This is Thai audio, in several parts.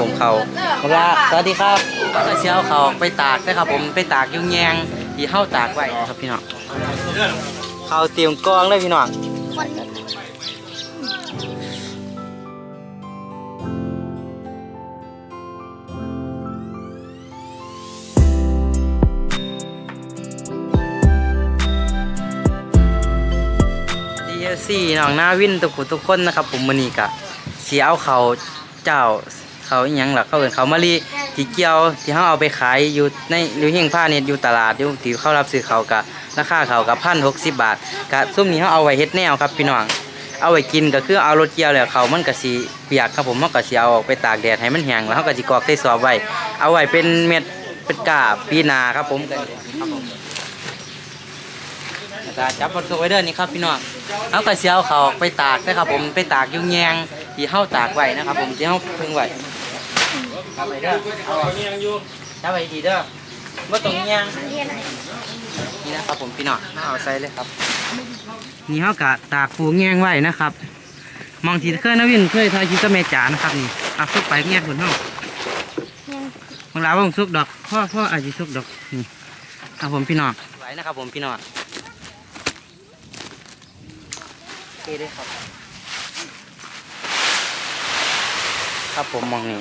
ผมเขาเวลาสวัสดีครับก็เชียวเขาไปตากนะครับ ผมไปตากยุ่งแยงที่เฮาตากไว้ครับพี่น้องเขาเตรียมกองเลยพี่น้องคนดีเอซีน้องหน้าวินทุกคนทุกคนนะครับ ผมมื้อนี้ก็สิเอาเขาเจ้า เขาอีหยังล่ะเขาเอินเขามะลิที่เกี่ยวที่เฮาเอาไปขายอยู่ในอยู่เฮงผ้าเนี่ยอยู่ตลาดอยู่ที่เขารับซื้อเขาก็ราคาเขาก็1,060บาทก็ซุมนี้เฮาเอาไว้เฮ็ดแนวครับพี่น้องเอาไว้กินก็คือเอารถเกี่ยวแล้วเขามันก็สิเปียกครับผมเฮาก็สิเอาออกไปตากแดดให้มันแห้งแล้วเฮาก็สิกรอกใส่สอบไว้เอาไว้เป็นเม็ดเป็นกาบปีนาครับผมครับผมแล้วก็จับรถไว้เด้อนี่ครับพี่น้องเฮาก็สิเอาเขาไปตากนะครับผมไปตากยุ่งแยงที่เฮาตากไว้นะครับผมที่เฮาพึ่งไว้ จับไว้เด้อเอาออกจับไว้ดีเด้อบ่ต้องแยงเรียนไหนนี่นะครับผมพี่น้องเอาใส่เลยครับ นี่เขากะตากปูแงงไว้นะครับ มองทีเคยนะวินเคยทายคิดกับแม่จ๋านะครับนี่เอาซุกไปแงงผลเฮายังบางลาว่าผมซุกดอกพ่อพ่ออาจจะซุกดอกนี่ครับผมพี่น้องไว้นะครับผมพี่น้องโอเคได้ครับ ครับผมมองนี่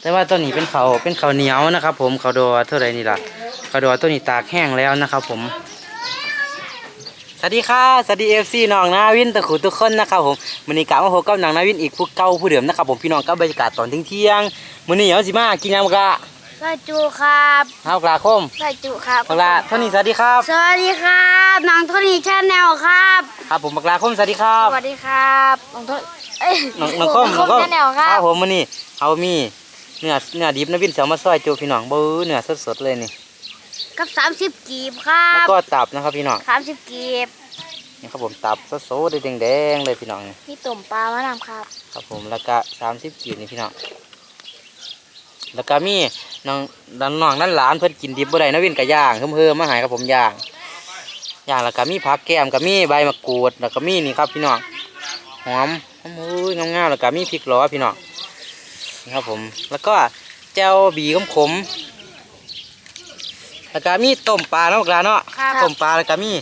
แต่ว่าตัวนี้เป็นเขาวเป็นเขาวเหนียวนะครับ ผมเขาวดอเท่าไหรนี่ล่ะเขาวดอตัวนี้ตากแห้งแล้วนะครับ ผมสวัสดีค่ะสวัสดีเอฟซีน้องนาวินตะขุทุกคนนะครับผมมื้อนี้กลับมาพบกับน้องนาวินอีกผู้เก่าผู้เดิมนะครับผมพี่น้องกับบรรยากาศตอนเที่ยงๆมื้อนี้เอาสิมากินยำกะซอยจูครับเฮากลาคมซอยจูครับบักลาเท่านี้สวัสดีครับ สวัสดีครับน้องโทนี่ชาแนลครับครับผมบักลาคมสวัสดีครับสวัสดีครับน้องโทนเอ้ยน้องน้องคมน้องคมชาแนลครับผมมื้อนี้เอามี เนื้อเนื้อดิบนาวินเสียวมาซอยจูพี่น้องเบื้อเนื้อสดๆเลยนี่กับสามสิบกีบครัแล้วบก็ตับนะครับพี่น้องสามสิบกีบนี่ครับผมตับสดๆแดงๆเลยพี่น้องนี่มีตุ่มปลามะนาวครับครับผมแล้วก็30กีบนี่พี่น้องแล้วก็มีน้องน้องน้องนั่นหลานเพิ่นกินดิบบ่ได้นาวินก็ย่างเพิ่มๆมาให้ครับผมย่างอย่างแล้วก็มีผักแก้มก็มีใบมะกรูดแล้วก็มีนี่ครับพี่น้องหอมหอมอุ้ยงามๆแล้วก็มีพริกหล้อพี่น้อง นี่ครับผม แล้วก็แจ่วบีขมขมๆแล้วก็มีต้มปลาเนาะปลาเนาะครับต้มปลาแล้วก็มี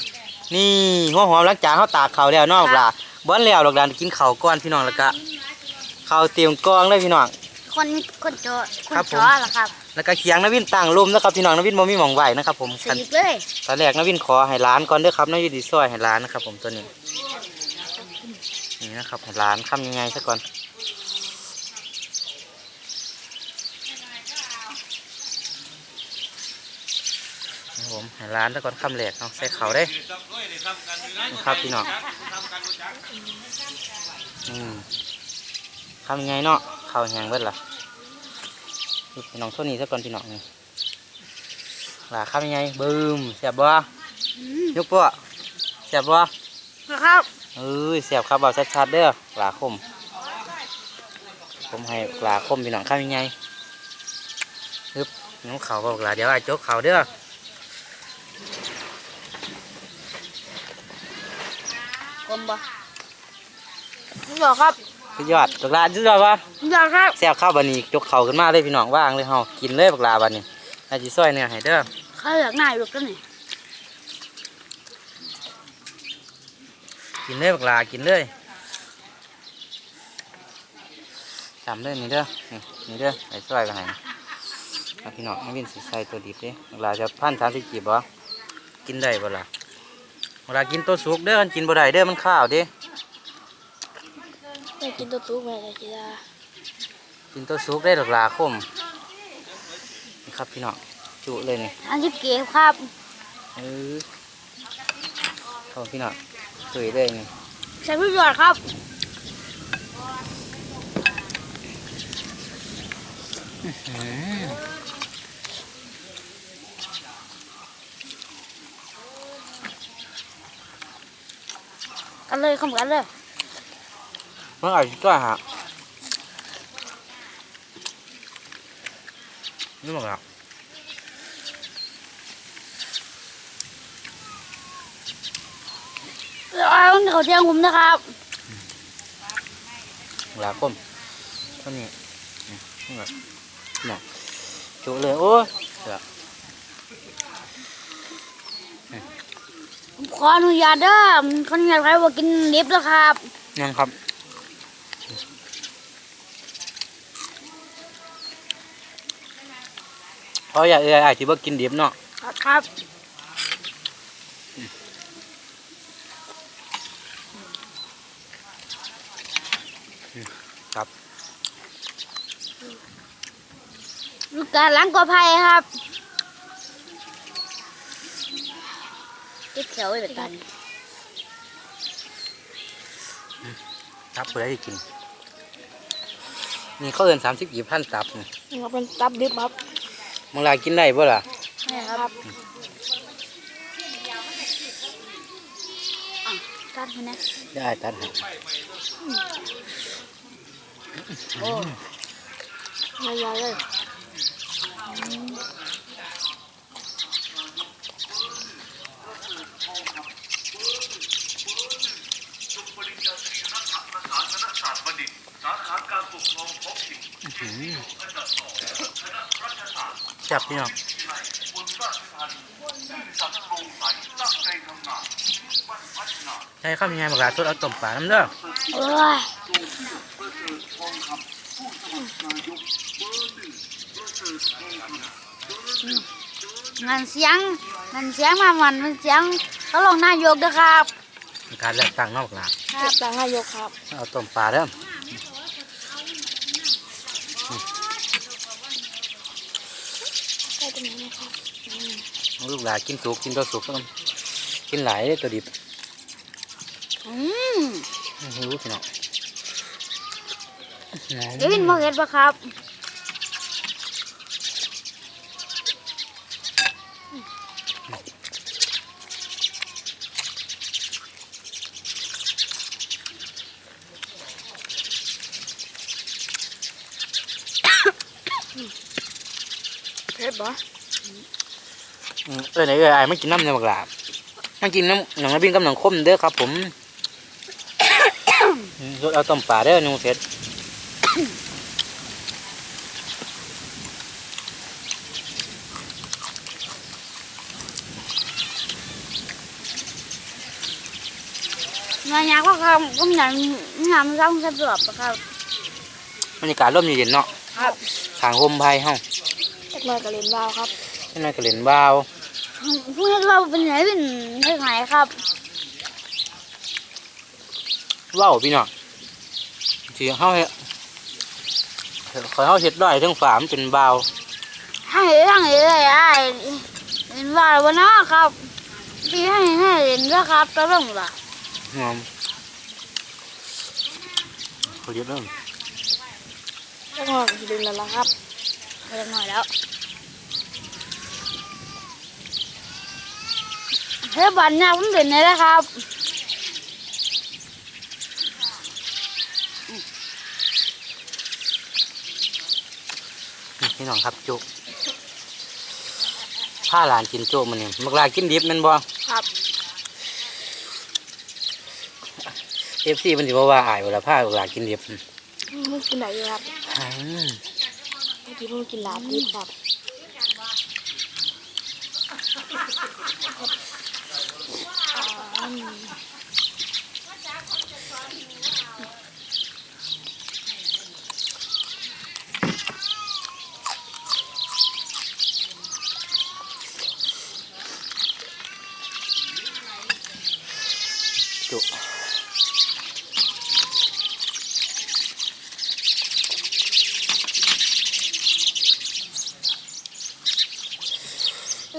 นี่หัวหอมหลังจากเขาตากเขาวแล้วเนาะปลาบ้านแล้วดอกดานกินข้าวก้อนพี่น้องแล้วก็ข้าวเตรียมกองเลยพี่น้อง คนคนโจคนครับผม จอเหรอครับแล้วก็เคียงนวินตั้งลมนะครับพี่น้องนวินบ่มีหมองไหวนะครับผมสีกเลยตอนแรกนวินขอให้ร้านก่อนเด้อครับนวินดีซอยให้ร้านนะครับ ผมตัวนี้นี่นะครับให้ร้านทำยังไงซะก่อนนะครับ ผมให้ร้านซะก่อนคำแรกเนาะใส่เขาได้นะครับพี่น้องอืมทำยังไงเนาะข้าวแห้งเบิดล่ะนี่พี่น้องเท่านี้ซะก่อนพี่น้องนี่ลาข้ามยังไงบึ้มเสียบบ่ยกปะเสียบบ่นะครับเอ้ยเสียบครับเอาชัดๆเด้อปลาคม ผมให้ปลาคมพี่น้องข้ามยังไงฮึบน้องเขาบอกลาเดี๋ยวไอ้โจ๊กเขาเด้อ กลมบ่นี่บอกครับสุดยอดบักลาสุดยอดวะนี่บอกครับแซ่บข้าวบันนี้จกเขาขึ้นมาเลยพี่น้องว่างเลยเฮากินเลยบักลาบันนี้อาจิซอยเนี่ยให้เด้อเขาเหลือกหน้าอยู่กันนี่กินเลยบักลากินเลยจำเลยนี่เด้อนี่นี่เด้อไอ้ซอยไปให้เอาพี่น้องไม่วินสิใส่ตัวดิบเด้บักลาจะพันสามสิบกีบบ่กินได้บ่ล่ะ เวลากินตัวสุกเด้อมันกินบ่ได้เด้อมันข้าวเด้ไม่กินตัวตู้ไปเลยจีดากินตัวสุกได้ดอกลาคมนี่ครับพี่น้องจุเลยนี่สามสิบกีบครับเออเข้าพี่น้องตุยเลยนี่ใส่ประโยชน์ครับอืม กันเลยคำกันเลยเมื่อไหร่ตัวฮะนี่บอกแล้วเอาเขาเที่ยงผมนะครับลาคมเท่านี้น่ะจุเลยโอ้ยเสือ ผม ขออนุญาตเด้อขออนุญาตใครว่ากินดิบแล้วครับยังครับเพราะอย่าเอื้อยอาจจะว่ากินดิบเนาะครับครับครับลูกการล้างกอไผ่ครับ เก็บแถวไว้แบบตันครับเพื่อให้กิน นี่เขาเอินสามสิบกี่พันตับนี่นี่ครับเป็นตับดิบครับมึงลากินได้ป่ะล่ะนี่ครับอะตัดให้นะได้ตัดให้โอ้ยยาวๆเลย จับพี่น้องใช่ข้าวมีไงบักหลาสดเอาต้มปลาน้ำเด้อโอ้ยงานเสียงงานเสียงมาวันมันเสียงเขาลงนายกด้วยครับมีการเลือกตั้งเนอกหลาครับหลังนายกครับ เอาต้มปลาเด้อ ใช่ตรงนี้นะครับ เอา ลูกหลานกินสุกกินตัวสุกต้องกินหลายเด้อตัวดิบอืมไม่รู้พี่น้องเดี๋ยววินมาเก็ตปะครับ อืมเออไหนเออไอ้ไม่กินน้ำในบักหลามันกินน้ำหนังน้ำบิ้งกับหนังคมเด้อครับ ผมอืมเอาต้มปลาเด้อนุ่งเสร็จงานยากปะครับก็มีงานงานร้องสะดวกปะครับบรรยากาศร่มเย็นๆเนาะครับทางห่มไผ่เฮาเล็กน้อยกับเล่นวาวครับข้างในก็เล่นว่าว พวกนี้เราเป็นไหนเป็นไหนครับว่าวพี่น้องที่เฮาเฮ็ดขอเฮาเฮ็ดได้ทั้งฝามนเป็นบ่าวให้ทั้งเลยไอ้เห็นว่าวันน้าครับพี่ให้ให้เห็นด้วยครับตะลึงล่ะงอมเขาเยอะเริ่มตะลึงดึงแล้วล่ะครับเล็กน้อยแล้ว ฮ้ยบันเนี่ยผมเด่นเลยนะครับนี่พี่น้องครับโจกผ้าหลานกินโจกมันนี่มักลากินดิบแมันบ่ครับเอฟซีมันสิบ่ว่าอายเวลาผ้ามักลากินดิบมึงกินไหนอยู่ครับ อืมเมื่อกี้มึงกินลาบดิบครับ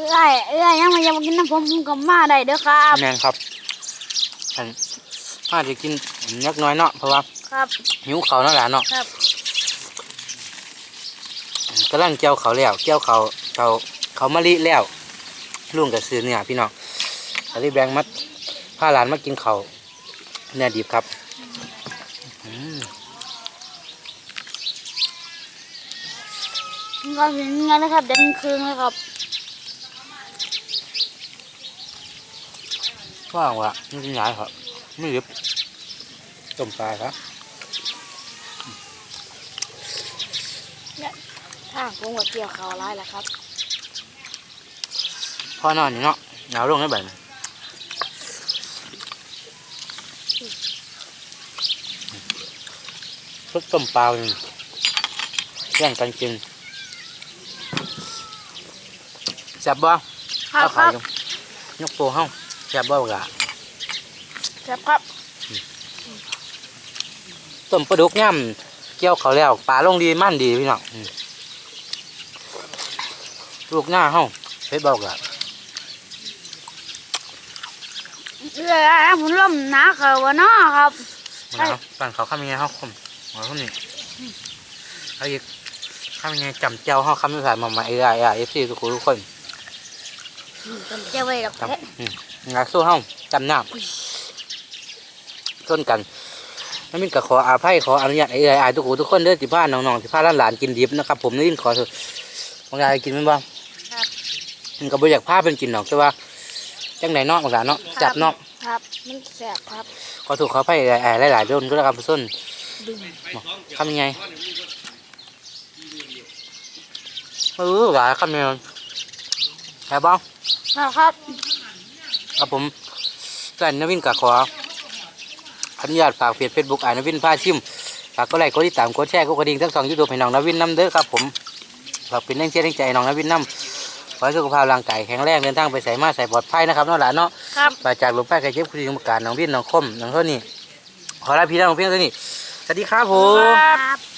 เอ้ยเอ้ยยังมายังมากินน้ำผมผมกับมาได้เด้อครับ แม่นครับอันผ้าจะกินยักน้อยเนาะเพราะว่าครับ หิวเขาวเนาะหลานเนาะครับกำลังเกี่ยวเขาวแล้วเกี่ยวเขาวเขาเขามะลิแล้วลุงกับซื้อเนี่ยพี่น้องก็เลยแบ่งมัดผ้าหลานมากินเขาวเนื้อดิบครับอืมก็เห็นงั้นนะครับเดินคืนเลยครับ ว่างวะไม่กินหลายครับไม่ดิบต้มปลาครับทางผมก็เกี่ยวเขาร้ายแล้วครับ พ่อนอนนี่เนาะหนาวลงได้แบบซุปต้มปลานี่แย่งกันกินแซ่บบ่ครับเอาครัขายบอยู่ยกโปเฮา แซ่บบ่กะครับครับต้มปลาดุกย่ำเกี่ยวเขาวแล้วปลาลงดีมันดีพี่น้องอืมลูกหน้าเฮาเฮ็ดบ่กะเรืออะไรผมล่มหนาเขาวะเนาะครับมาแล้วปั่นเขาข้ามยังไงเฮาคมมาคนนี้เอาอีกข้ามยังไงจำเจ้าเฮาข้ามไม่ผ่านมามาเอไอเอฟซีทุกคนทุกคนเจะไว้ดอกครับแท้อืม งานสู้เฮาจำหน้าต้นกันนั่นมินก็ขออาภัยขออนุญาตเอไอทุกคนทุกคนเด้อที่บ้านน้องๆที่พาหลานๆกินดิบนะครับ ผมนี่ขอเถอะบางรายกินมันบ้างมันก็บ่อยากพาเป็นกินหรอกแต่ว่าจังไหนเนาะบางรายเนาะจับเนาะครับมันแสบครับขอถูกขออภัยเอไอหลายๆโดนก็แล้วกันพี่ส้นดึงทำยังไงเออหลายคำเนียแค่บ้างครับ ครับครับผมส่วนนวินกับขออนุญาตฝากเพจเฟซบุ๊กอ่านนวินพาชิมฝากก็ไลค์กดติดตามกดแชร์กดกระดิ่งทั้งสองยูทูบให้น้องนวินน้ำเด้อครับผมฝากเป็นแรงเชียร์แรงใจให้น้องนวินน้ำขอให้สุขภาพร่างกายแข็งแรงเดินทางไปใส่มาใส่ปลอดภัยนะครับน้องหลานเนาะครับปราศจากลมแพ้ไข้เจ็บคุณสมการน้องวินน้องคมน้องเท่านี้ขอลาพี่น้องเพียงเท่านี้สวัสดีครับผมครับ